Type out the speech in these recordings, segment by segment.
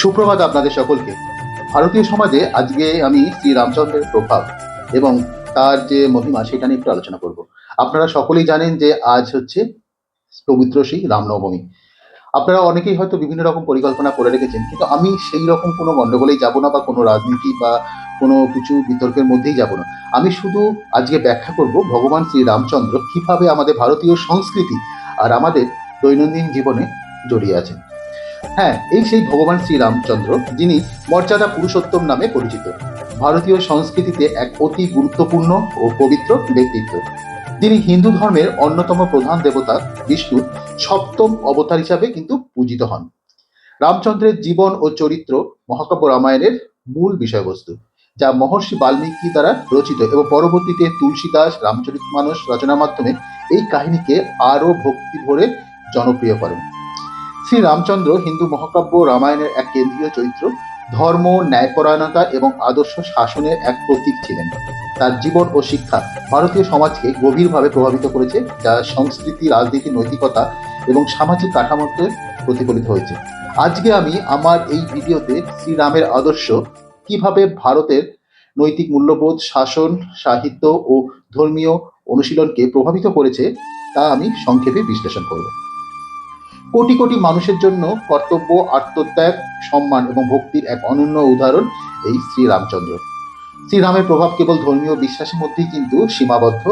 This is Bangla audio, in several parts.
সুপ্রভাত আপনাদের সকলকে। ভারতীয় সমাজে আজকে আমি শ্রী রামচন্দ্রের প্রভাব এবং তার যে মহিমা সেটা নিয়ে একটু আলোচনা করব। আপনারা সকলেই জানেন যে আজ হচ্ছে পবিত্র সেই রামনবমী। আপনারা অনেকেই হয়তো বিভিন্ন রকম পরিকল্পনা করে রেখেছেন, কিন্তু আমি সেই রকম কোনো গণ্ডগোলেই যাব না বা কোনো রাজনীতি বা কোনো কিছু বিতর্কের মধ্যেই যাব না। আমি শুধু আজকে ব্যাখ্যা করব ভগবান শ্রী রামচন্দ্র কীভাবে আমাদের ভারতীয় সংস্কৃতি আর আমাদের দৈনন্দিন জীবনে জড়িয়ে আছেন। হ্যাঁ এই সেই ভগবান শ্রীরামচন্দ্র, যিনি মর্যাদা পুরুষোত্তম নামে পরিচিত। ভারতীয় সংস্কৃতিতে এক অতি গুরুত্বপূর্ণ ও পবিত্র ব্যক্তিত্ব। তিনি হিন্দু ধর্মের অন্যতম প্রধান দেবতা বিষ্ণুর সপ্তম অবতার হিসাবে কিন্তু পূজিত হন। রামচন্দ্রের জীবন ও চরিত্র মহাকাব্য রামায়ণের মূল বিষয়বস্তু, যা মহর্ষি বাল্মীকি দ্বারা রচিত এবং পরবর্তীতে তুলসীদাস রামচরিত মানস রচনার মাধ্যমে এই কাহিনীকে আরও ভক্তি ভরে জনপ্রিয় করেন। শ্রী রামচন্দ্র হিন্দু মহাকাব্য রামায়ণের এক কেন্দ্রীয় চরিত্র, ধর্ম, ন্যায়পরায়ণতা এবং আদর্শ শাসনের এক প্রতীক ছিলেন। তার জীবন ও শিক্ষা ভারতীয় সমাজকে গভীরভাবে প্রভাবিত করেছে, যা সংস্কৃতি, রাজনীতি, নৈতিকতা এবং সামাজিক কাঠামোতে প্রতিফলিত হয়েছে। আজকে আমি আমার এই ভিডিওতে শ্রীরামের আদর্শ, কীভাবে ভারতের নৈতিক মূল্যবোধ, শাসন, সাহিত্য ও ধর্মীয় অনুশীলনকে প্রভাবিত করেছে, তা আমি সংক্ষেপে বিশ্লেষণ করব। কোটি কোটি মানুষের জন্য কর্তব্য, আত্মত্যাগ, সম্মান এবং ভক্তির এক অনন্য উদাহরণ এই শ্রীরামচন্দ্র। শ্রীরামের প্রভাব কেবল ধর্মীয় বিশ্বাসের মধ্যেই কিন্তু সীমাবদ্ধ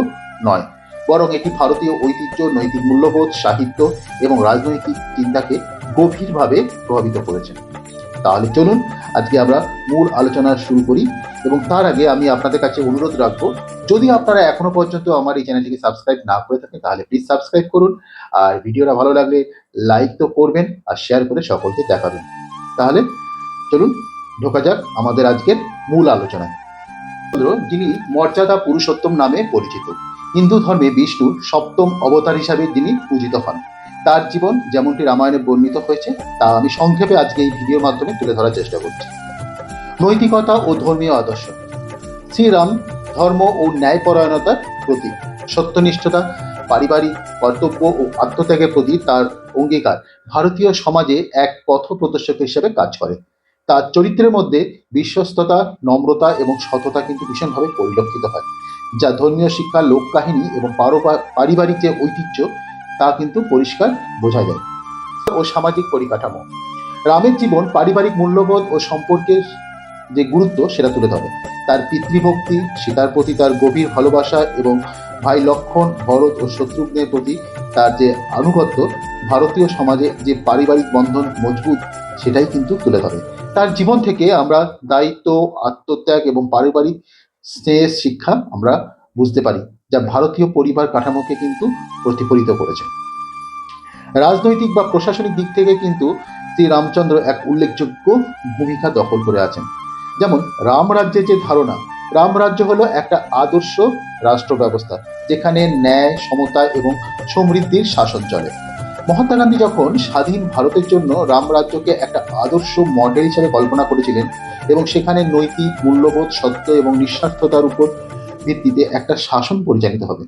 নয়, বরং এটি ভারতীয় ঐতিহ্য, নৈতিক মূল্যবোধ, সাহিত্য এবং রাজনৈতিক চিন্তাকে গভীরভাবে প্রভাবিত করেছে। তাহলে চলুন আজকে আমরা মূল আলোচনা শুরু করি এবং তার আগে আমি আপনাদের কাছে অনুরোধ রাখব, যদি আপনারা এখনও পর্যন্ত আমার এই চ্যানেলটিকে সাবস্ক্রাইব না করে থাকেন, তাহলে প্লিজ সাবস্ক্রাইব করুন। আর ভিডিওটা ভালো লাগলে লাইক তো করবেন আর শেয়ার করে সকলকে দেখাবেন। তাহলে চলুন ঢোকা যাক আমাদের আজকের মূল আলোচনায়। যিনি মর্যাদা পুরুষোত্তম নামে পরিচিত, হিন্দু ধর্মে বিষ্ণুর সপ্তম অবতার হিসাবে যিনি পূজিত হন। তার জীবন যেমনটি রামায়ণে বর্ণিত হয়েছে, তা আমি সংক্ষেপে আজকে এই ভিডিওর মাধ্যমে তুলে ধরার চেষ্টা করছি। নৈতিকতা ও ধর্মীয় আদর্শ। শ্রীরাম ধর্ম ও ন্যায়পরায়ণতার প্রতীক। সত্যনিষ্ঠতা, পারিবারিক কর্তব্য ও আত্মত্যাগের প্রতি তার অঙ্গীকার ভারতীয় সমাজে এক পথ প্রদর্শক হিসেবে কাজ করে। তার চরিত্রের মধ্যে বিশ্বস্ততা, নম্রতা এবং সততা কিন্তু ভীষণভাবে পরিলক্ষিত হয়, যা ধর্মীয় শিক্ষা লোককাহিনী এবং পারোপা- পারিবারিক যে ঐতিহ্য তা কিন্তু পরিষ্কার বোঝা যায়। ও সামাজিক পরিকাঠামো। রামের জীবন পারিবারিক মূল্যবোধ ও সম্পর্কের যে গুরুত্ব, সেটা তুলে ধরে। তার পিতৃভক্তি, সীতার প্রতি তার গভীর ভালোবাসা এবং ভাই লক্ষণ, ভরত ও শত্রুঘ্নের প্রতি তার যে আনুগত্য, ভারতীয় সমাজে যে পারিবারিক বন্ধন মজবুত, সেটাই কিন্তু তুলে ধরে। তার জীবন থেকে আমরা দায়িত্ব, আত্মত্যাগ এবং পারিবারিক স্নেহের শিক্ষা আমরা বুঝতে পারি। যা ভারতীয় পরিবার কাঠামোকে কিন্তু প্রতিফলিত করেছে। রাজনৈতিক বা প্রশাসনিক দিক থেকে কিন্তু শ্রী রামচন্দ্র এক উল্লেখযোগ্য ভূমিকা দখল করে আছেন। যেমন রামরাজ্যের যে ধারণা রামরাজ্য হলো একটা আদর্শ রাষ্ট্র ব্যবস্থা, যেখানে ন্যায়, সমতা এবং সমৃদ্ধির শাসন চলে। মহাত্মা গান্ধী যখন স্বাধীন ভারতের জন্য রামরাজ্যকে একটা আদর্শ মডেল হিসেবে কল্পনা করেছিলেন এবং সেখানে নৈতিক, মূল্যবোধ, সত্য এবং নিঃস্বার্থতার উপর ভিত্তিতে একটা শাসন পরিচালিত হবে।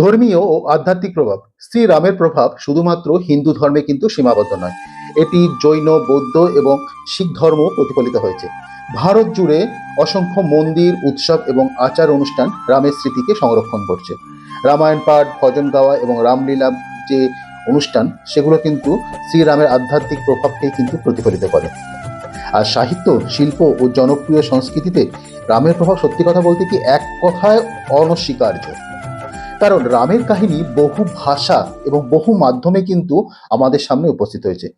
ধর্মীয় ও আধ্যাত্মিক প্রভাব শ্রী রামের প্রভাব শুধুমাত্র হিন্দু ধর্মে কিন্তু সীমাবদ্ধ নয়। এটি জৈন, বৌদ্ধ এবং শিখ ধর্ম প্রতিফলিত হয়েছে। ভারত জুড়ে অসংখ্য মন্দির, উৎসব এবং আচার অনুষ্ঠান রামের স্মৃতিকে সংরক্ষণ করছে। রামায়ণ পাঠ, ভজন গাওয়া এবং রামলীলা যে অনুষ্ঠান, সেগুলো কিন্তু শ্রীরামের আধ্যাত্মিক প্রভাবকেই কিন্তু প্রতিফলিত করে। আর সাহিত্য, শিল্প ও জনপ্রিয় সংস্কৃতিতে রামের প্রভাব সত্যি কথা বলতে কি এক কথায় অনস্বীকার্য। কারণ রামের কাহিনী বহু ভাষা এবং বহু মাধ্যমে কিন্তু আমাদের সামনে উপস্থিত হয়েছে।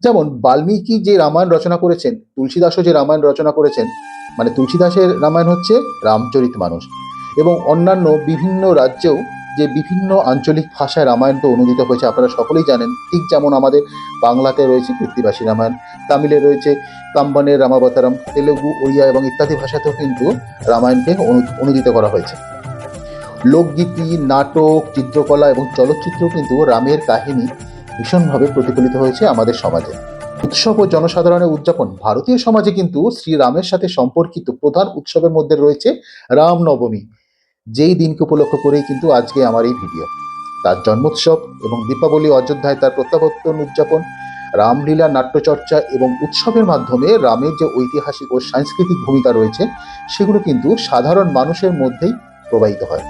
যেমন বাল্মীকি যে রামায়ণ রচনা করেছেন, তুলসীদাসও যে রামায়ণ রচনা করেছেন মানে তুলসীদাসের রামায়ণ হচ্ছে রামচরিত মানুষ। এবং অন্যান্য বিভিন্ন রাজ্যেও যে বিভিন্ন আঞ্চলিক ভাষায় রামায়ণ তো অনুদিত হয়েছে, আপনারা সকলেই জানেন, ঠিক যেমন আমাদের বাংলাতে রয়েছে কৃত্তিবাসী রামায়ণ, তামিলে রয়েছে কাম্বানের রামাবতারাম, তেলেগু, ওড়িয়া এবং ইত্যাদি ভাষাতেও কিন্তু রামায়ণকে অনুদিত করা হয়েছে। লোকগীতি, নাটক, চিত্রকলা এবং চলচ্চিত্র কিন্তু রামের কাহিনী ভীষণভাবে প্রতিফলিত হয়েছে আমাদের সমাজে। উৎসব ও জনসাধারণের উদযাপন, ভারতীয় সমাজে কিন্তু শ্রীরামের সাথে সম্পর্কিত প্রধান উৎসবের মধ্যে রয়েছে রামনবমী। যেই দিনকে উপলক্ষ করেই কিন্তু আজকে আমার এই ভিডিও। তার জন্মোৎসব এবং দীপাবলি, অযোধ্যায় তার প্রত্যাবর্তন উদযাপন, রামলীলা, নাট্যচর্চা এবং উৎসবের মাধ্যমে রামের যে ঐতিহাসিক ও সাংস্কৃতিক ভূমিকা রয়েছে, সেগুলো কিন্তু সাধারণ মানুষের মধ্যেই প্রবাহিত হয়।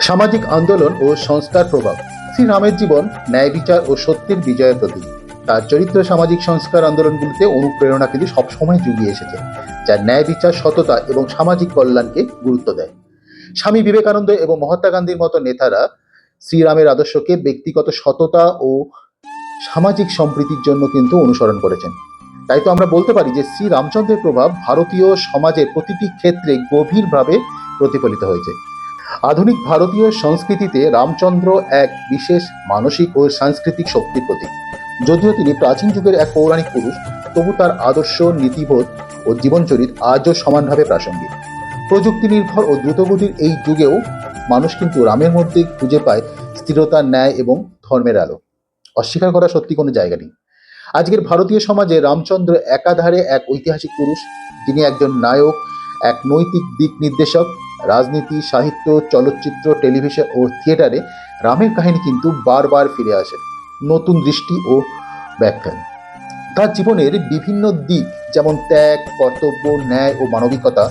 সামাজিক আন্দোলন ও সংস্কার প্রভাব, শ্রীরামের জীবন ন্যায় বিচার ও সত্যের বিজয়ের প্রতীক। তার চরিত্র, সামাজিক সংস্কার আন্দোলনগুলিতে অনুপ্রেরণা কিন্তু সবসময় জুগিয়ে এসেছে, যা ন্যায় বিচার, সততা এবং সামাজিক কল্যাণকে গুরুত্ব দেয়। স্বামী বিবেকানন্দ এবং মহাত্মা গান্ধীর মতো নেতারা শ্রীরামের আদর্শকে ব্যক্তিগত সততা ও সামাজিক সম্প্রীতির জন্য কিন্তু অনুসরণ করেছেন। তাই তো আমরা বলতে পারি যে শ্রী রামচন্দ্রের প্রভাব ভারতীয় সমাজের প্রতিটি ক্ষেত্রে গভীরভাবে প্রতিফলিত হয়েছে। আধুনিক ভারতীয় সংস্কৃতিতে রামচন্দ্র এক বিশেষ মানসিক ও সাংস্কৃতিক শক্তির প্রতীক। যদিও তিনি প্রাচীন যুগের এক পৌরাণিক পুরুষ, তবু তার আদর্শ, নীতিবোধ ও জীবনচরিত আজও সমানভাবে প্রাসঙ্গিক। প্রযুক্তি নির্ভর ও দ্রুতগতির এই যুগেও মানুষ কিন্তু রামের মধ্যে খুঁজে পায় স্থিরতা, ন্যায় এবং ধর্মের আলো। অস্বীকার করা সত্যি কোনো জায়গা নেই। আজকের ভারতীয় সমাজে রামচন্দ্র একাধারে এক ঐতিহাসিক পুরুষ। তিনি একজন নায়ক, এক নৈতিক দিক নির্দেশক। রাজনীতি, সাহিত্য, চলচ্চিত্র, টেলিভিশন ও থিয়েটারে রামের কাহিনী কিন্তু বারবার ফিরে আসে। নতুন দৃষ্টি ও ব্যাখ্যান। তার জীবনের বিভিন্ন দিক যেমন ত্যাগ, কর্তব্য, ন্যায় ও মানবিকতা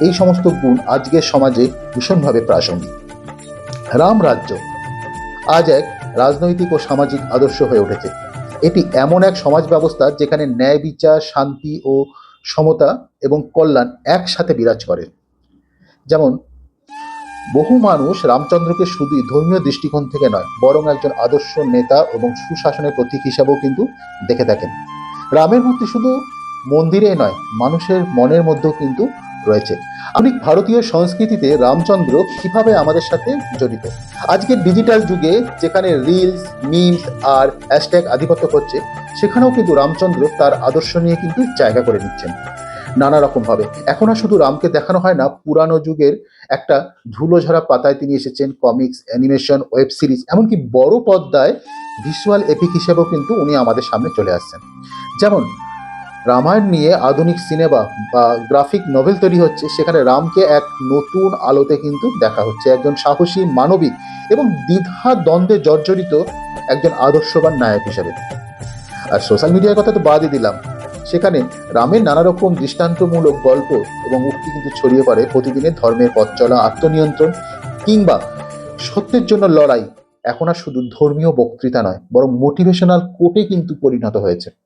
এই সমস্ত গুণ আজকের সমাজে ভীষণভাবে প্রাসঙ্গিক। রাম রাজ্য আজ এক রাজনৈতিক ও সামাজিক আদর্শ হয়ে উঠেছে। এটি এমন এক সমাজ ব্যবস্থা যেখানে ন্যায়, বিচার, শান্তি ও সমতা এবং কল্যাণ একসাথে বিরাজ করে। যেমন, বহু মানুষ রামচন্দ্রকে শুধুই ধর্মীয় দৃষ্টিকোণ থেকে নয়, বরং একজন আদর্শ নেতা এবং সুশাসনের প্রতীক হিসাবেও কিন্তু দেখে থাকেন। রামের মূর্তি শুধু মন্দিরে নয়, মানুষের মনের মধ্যেও কিন্তু রয়েছে। আধুনিক ভারতীয় সংস্কৃতিতে রামচন্দ্র কীভাবে আমাদের সাথে জড়িত? আজকের ডিজিটাল যুগে যেখানে রিলস মিমস আর হ্যাশট্যাগ আধিপত্য করছে, সেখানেও কিন্তু রামচন্দ্র তার আদর্শ নিয়ে কিন্তু জায়গা করে নিচ্ছেন। নানা রকম ভাবে। এখন আর শুধু রামকে দেখানো হয় না, পুরানো যুগের একটা ধুলোঝরা পাতায় তিনি এসেছেন কমিক্স অ্যানিমেশন ওয়েব সিরিজ এমনকি বড় পর্দায় ভিজুয়াল এপিক হিসেবেও কিন্তু উনি আমাদের সামনে চলে আসছেন। যেমন রামায়ণ নিয়ে আধুনিক সিনেমা বা গ্রাফিক নভেল তৈরি হচ্ছে। সেখানে রামকে এক নতুন আলোতে কিন্তু দেখা হচ্ছে। একজন সাহসী মানবিক এবং দ্বিধা দ্বন্দ্বে জর্জরিত একজন আদর্শবান নায়ক হিসেবে। আর সোশ্যাল মিডিয়ার কথা তো বাদই দিলাম। সেখানে রামের নানা রকম দৃষ্টান্তমূলক গল্প এবং উক্তি কিন্তু ছড়িয়ে পড়ে। প্রতিদিনের ধর্মের পথ চলা, আত্মনিয়ন্ত্রণ কিংবা সত্যের জন্য লড়াই এখন আর শুধু ধর্মীয় বক্তৃতা নয়, বরং মোটিভেশনাল কোটে কিন্তু পরিণত হয়েছে।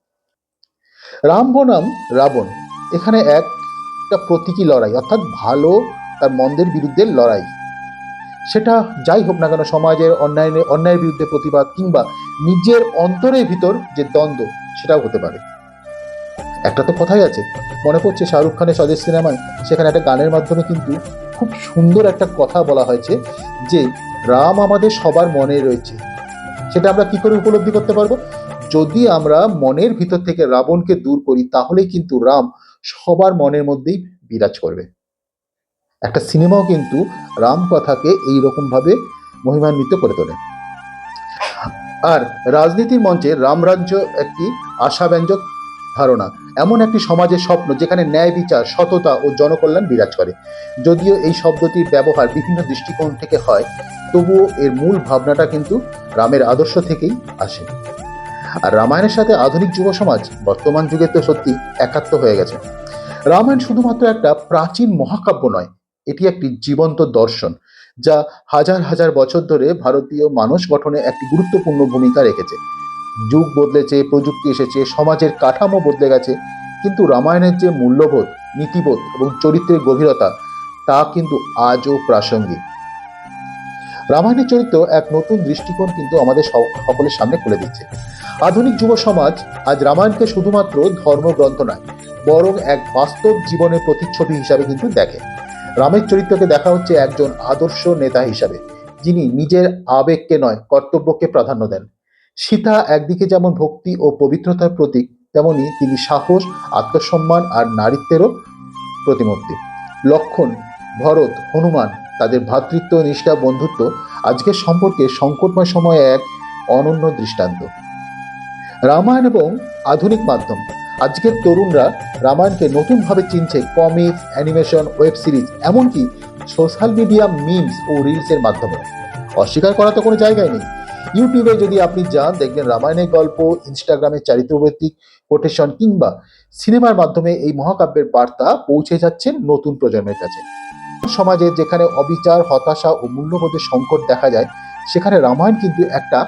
রাম বনাম রাবণ, এখানে একটা প্রতীকী লড়াই, অর্থাৎ ভালো তার মন্দের বিরুদ্ধে লড়াই। সেটা যাই হোক না কেন সমাজের অন্যায় অন্যায়ের বিরুদ্ধে প্রতিবাদ কিংবা নিজের অন্তরের ভিতর যে দ্বন্দ্ব, সেটাও হতে পারে। একটা তো কথাই আছে, মনে পড়ছে শাহরুখ খানের স্বদেশ সিনেমায়, সেখানে একটা গানের মাধ্যমে কিন্তু খুব সুন্দর একটা কথা বলা হয়েছে যে রাম আমাদের সবার মনে রয়েছে। সেটা আমরা কি করে উপলব্ধি করতে পারব? যদি আমরা মনের ভিতর থেকে রাবণকে দূর করি, তাহলে কিন্তু রাম সবার মনের মধ্যেই বিরাজ করবে। একটা সিনেমাও কিন্তু রাম কথাকে এই রকম ভাবে মহিমান্বিত করে তোলে। আর রাজনীতির মঞ্চে রামরাজ্য একটি আশাব্যঞ্জক ধারণা। এমন একটি সমাজের স্বপ্ন যেখানে ন্যায় বিচার, সততা ও জনকল্যাণ বিরাজ করে। যদিও এই শব্দটির ব্যবহার বিভিন্ন দৃষ্টিকোণ থেকে হয়, তবুও এর মূল ভাবনাটা কিন্তু রামের আদর্শ থেকেই আসে। আর রামায়ণের সাথে আধুনিক যুব সমাজ বর্তমান যুগে তো সত্যি একাত্ম হয়ে গেছে। রামায়ণ শুধুমাত্র একটা প্রাচীন মহাকাব্য নয়, এটি একটি জীবন্ত দর্শন, যা হাজার হাজার বছর ধরে ভারতীয় মানুষ গঠনে একটি গুরুত্বপূর্ণ ভূমিকা রেখেছে। যুগ বদলেছে, প্রযুক্তি এসেছে, সমাজের কাঠামো বদলে গেছে, কিন্তু রামায়ণের যে মূল্যবোধ, নীতিবোধ এবং চরিত্রের গভীরতা, তা কিন্তু আজও প্রাসঙ্গিক। রামায়ণের চরিত্র এক নতুন দৃষ্টিকোণ কিন্তু আমাদের সক- সকলের সামনে খুলে দিচ্ছে। আধুনিক যুব সমাজ আজ রামায়ণকে শুধুমাত্র ধর্মগ্রন্থ নয়, বরং এক বাস্তব জীবনের প্রতিচ্ছবি হিসাবে কিন্তু দেখে। রামের চরিত্রকে দেখা হচ্ছে একজন আদর্শ নেতা হিসাবে, যিনি নিজের আবেগকে নয়, কর্তব্যকে প্রাধান্য দেন। সীতা একদিকে যেমন ভক্তি ও পবিত্রতার প্রতীক, তেমনি তিনি সাহস, আত্মসম্মান আর নারীত্বেরও প্রতিমূর্তি। লক্ষণ, ভরত, হনুমান তাদের ভ্রাতৃত্ব, নিষ্ঠা, বন্ধুত্ব আজকের সম্পর্কে সংকটময় সময়ে এক অনন্য দৃষ্টান্ত। রামায়ণ এবং আধুনিক মাধ্যম, আজকের তরুণরা রামায়ণকে নতুনভাবে চিনছে কমিক্স অ্যানিমেশন ওয়েব সিরিজ এমনকি সোশ্যাল মিডিয়া মিমস ও রিলসের মাধ্যমে। অস্বীকার করা তো কোনো জায়গায় নেই। ইউটিউবে যদি আপনি যান, দেখবেন রামায়ণের গল্প ইনস্টাগ্রামে চারিত্রভিত্তিক কোটেশন কিংবা সিনেমার মাধ্যমে এই মহাকাব্যের বার্তা পৌঁছে যাচ্ছে নতুন প্রজন্মের কাছে। সমাজে যেখানে অবিচার, হতাশা ও মূল্যবোধের সংকট দেখা যায়, সেখানে রামায়ণ কিন্তু একটা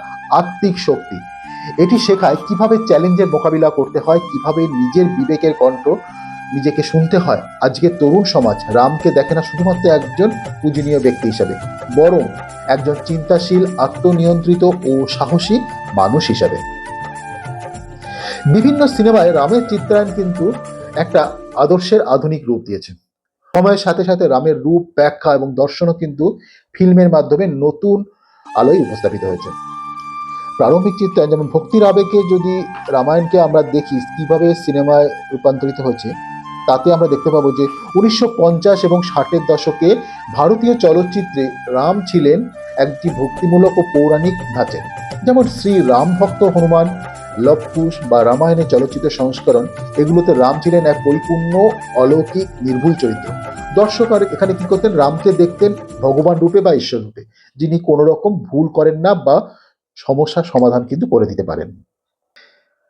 আত্মিক শক্তি। এটি শেখায় কীভাবে চ্যালেঞ্জের মোকাবিলা করতে হয়, কীভাবে নিজের বিবেকের কণ্ঠ নিজেকে শুনতে হয়। আজকে তরুণ সমাজ রামকে দেখে না শুধুমাত্র একজন পূজনীয় ব্যক্তি হিসাবে, বরং একজন চিন্তাশীল, আত্মনিয়ন্ত্রিত ও সাহসী মানুষ হিসাবে। বিভিন্ন সিনেমায় রামের চিত্রায়ন কিন্তু একটা আদর্শের আধুনিক রূপ দিয়েছে। সময়ের সাথে সাথে রামের রূপ, ব্যাখ্যা এবং দর্শনও কিন্তু ফিল্মের মাধ্যমে নতুন আলোয় উপস্থাপিত হয়েছে। প্রারম্ভিক চিত্রায়ন যেমন ভক্তির আবেগে যদি রামায়ণকে আমরা দেখি, কীভাবে সিনেমায় রূপান্তরিত হয়েছে তাতে আমরা দেখতে পাবো যে উনিশশো পঞ্চাশ এবং ষাটের দশকে ভারতীয় চলচ্চিত্রে রাম ছিলেন একটি ভক্তিমূলক ও পৌরাণিক ধাঁচে যেমন শ্রী রাম ভক্ত হনুমান লবকুশ বা রামায়ণের চলচ্চিত্র সংস্করণ, এগুলোতে রাম ছিলেন এক পরিপূর্ণ, অলৌকিক, নির্ভুল চরিত্র। দর্শক আর এখানে কি করতেন? রামকে দেখতেন ভগবান রূপে বা ঈশ্বর রূপে, যিনি কোনো রকম ভুল করেন না বা সমস্যার সমাধান কিন্তু করে দিতে পারেন।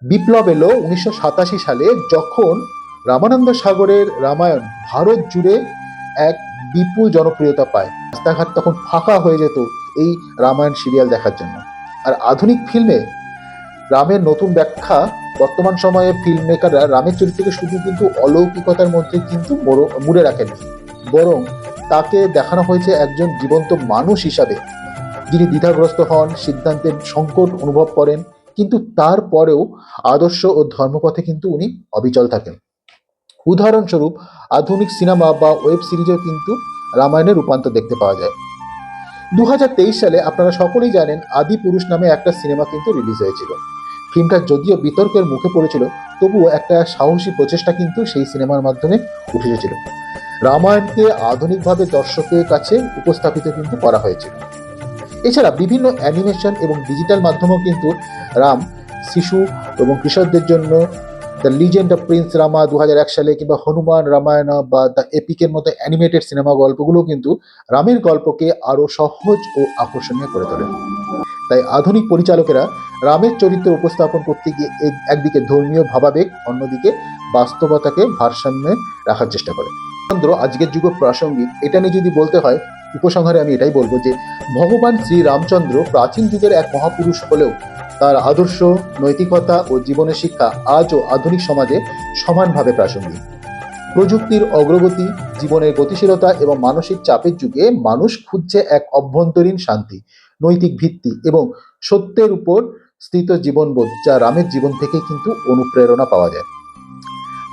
বিপ্লব এলো উনিশশো সাতাশি সালে যখন রামানন্দ সাগরের রামায়ণ ভারত জুড়ে এক বিপুল জনপ্রিয়তা পায়। রাস্তাঘাট তখন ফাঁকা হয়ে যেত এই রামায়ণ সিরিয়াল দেখার জন্য। আর আধুনিক ফিল্মে রামের নতুন ব্যাখ্যা, বর্তমান সময়ে ফিল্ম মেকাররা রামের চরিত্রকে শুধু কিন্তু অলৌকিকতার মধ্যে কিন্তু মোড়ো- রাখেন বরং তাকে দেখানো হয়েছে একজন জীবন্ত মানুষ হিসাবে। যিনি দ্বিধাগ্রস্ত হন, সিদ্ধান্তের সংকট অনুভব করেন, কিন্তু তারপরেও আদর্শ ও ধর্মপথে কিন্তু উনি অবিচল থাকেন। উদাহরণস্বরূপ আধুনিক সিনেমা বা ওয়েব সিরিজেও কিন্তু রামায়ণের রূপান্তর দেখতে পাওয়া যায়। দু হাজার তেইশ সালে আপনারা সকলেই জানেন আদি পুরুষ নামে একটা সিনেমা কিন্তু রিলিজ হয়েছিল। ফিল্মটা যদিও বিতর্কের মুখে পড়েছিল, তবুও একটা সাহসী প্রচেষ্টা কিন্তু সেই সিনেমার মাধ্যমে উঠে এসেছিল রামায়ণকে আধুনিকভাবে দর্শকের কাছে উপস্থাপিত কিন্তু করা হয়েছিল। এছাড়া বিভিন্ন অ্যানিমেশন এবং ডিজিটাল মাধ্যমেও কিন্তু রাম, শিশু এবং কৃষকদের জন্য the legend of prince Rama দু সালে কিংবা হনুমান রামায়ণ বা দ্য এপিকের মতো অ্যানিমেটেড সিনেমা গল্পগুলো কিন্তু রামের গল্পকে আরও সহজ ও আকর্ষণীয় করে তোলে। তাই আধুনিক পরিচালকেরা রামের চরিত্র উপস্থাপন করতে গিয়ে এক- একদিকে ধর্মীয় ভাবাবেগ, অন্যদিকে বাস্তবতাকে ভারসাম্যে রাখার চেষ্টা করে। আজকের যুগ প্রাসঙ্গিক, এটা নিয়ে যদি বলতে হয়, উপসংহারে আমি এটাই বলব যে ভগবান শ্রী রামচন্দ্র প্রাচীন যুগের এক মহাপুরুষ হলেও তার আদর্শ, নৈতিকতা ও জীবনের শিক্ষা আজও আধুনিক সমাজে সমানভাবে প্রাসঙ্গিক। প্রযুক্তির অগ্রগতি, জীবনের গতিশীলতা এবং মানসিক চাপের যুগে মানুষ খুঁজছে এক অভ্যন্তরীণ শান্তি, নৈতিক ভিত্তি এবং সত্যের উপর স্থিত জীবনবোধ যা রামের জীবন থেকে কিন্তু অনুপ্রেরণা পাওয়া যায়।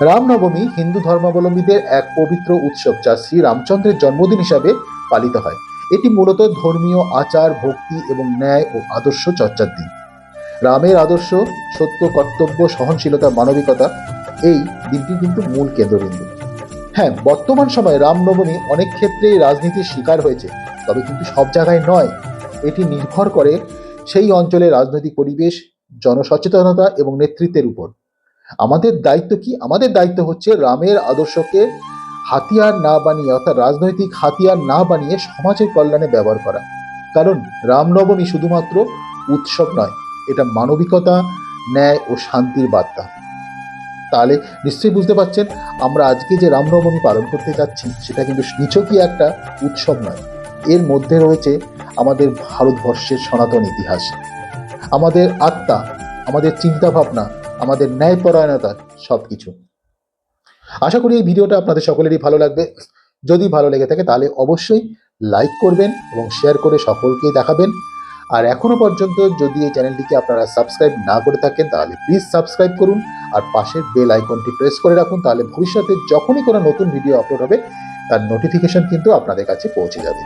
রামনবমী হিন্দু ধর্মাবলম্বীদের এক পবিত্র উৎসব যা শ্রী রামচন্দ্রের জন্মদিন হিসাবে পালিত হয়। এটি মূলত ধর্মীয় আচার, ভক্তি এবং ন্যায় ও আদর্শ চর্চার দিন। রামের আদর্শ, সত্য, কর্তব্য, সহনশীলতা, মানবিকতা, এই দিনটি কিন্তু মূল কেন্দ্রবিন্দু। হ্যাঁ বর্তমান সময়ে রামনবমী অনেক ক্ষেত্রেই রাজনীতির শিকার হয়েছে, তবে কিন্তু সব জায়গায় নয়। এটি নির্ভর করে সেই অঞ্চলের রাজনৈতিক পরিবেশ, জনসচেতনতা এবং নেতৃত্বের উপর। আমাদের দায়িত্ব কি? আমাদের দায়িত্ব হচ্ছে রামের আদর্শকে হাতিয়ার না বানিয়ে, অর্থাৎ রাজনৈতিক হাতিয়ার না বানিয়ে সমাজের কল্যাণে ব্যবহার করা। কারণ রামনবমী শুধুমাত্র উৎসব নয় এটা মানবিকতা, ন্যায় ও শান্তির বার্তা। তাহলে নিশ্চয়ই বুঝতে পারছেন, আমরা আজকে যে রামনবমী পালন করতে যাচ্ছি, সেটা কিন্তু নিছকই একটা উৎসব নয়। এর মধ্যে রয়েছে আমাদের ভারতবর্ষের সনাতন ইতিহাস। আমাদের আত্মা, আমাদের চিন্তা ভাবনা আমাদের ন্যায়পরায়ণতা সব কিছু আশা করি এই ভিডিওটা আপনাদের সকলেরই ভালো লাগবে। যদি ভালো লেগে থাকে তাহলে অবশ্যই লাইক করবেন এবং শেয়ার করে সকলকেই দেখাবেন। আর এখনও পর্যন্ত যদি এই চ্যানেলটিকে আপনারা সাবস্ক্রাইব না করে থাকেন, তাহলে প্লিজ সাবস্ক্রাইব করুন আর পাশের বেল আইকনটি প্রেস করে রাখুন, তাহলে ভবিষ্যতে যখনই কোনো নতুন ভিডিও আপলোড হবে, তার নোটিফিকেশন কিন্তু আপনাদের কাছে পৌঁছে যাবে।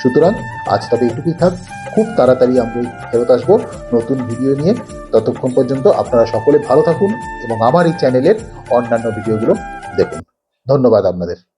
সুতরাং আজ তবে এইটুকুই থাক, খুব তাড়াতাড়ি আমরা ফেরত আসব নতুন ভিডিও নিয়ে। ততক্ষণ পর্যন্ত আপনারা সকলে ভালো থাকুন এবং আমার এই চ্যানেলের অন্যান্য ভিডিওগুলো দেখুন। ধন্যবাদ আপনাদের।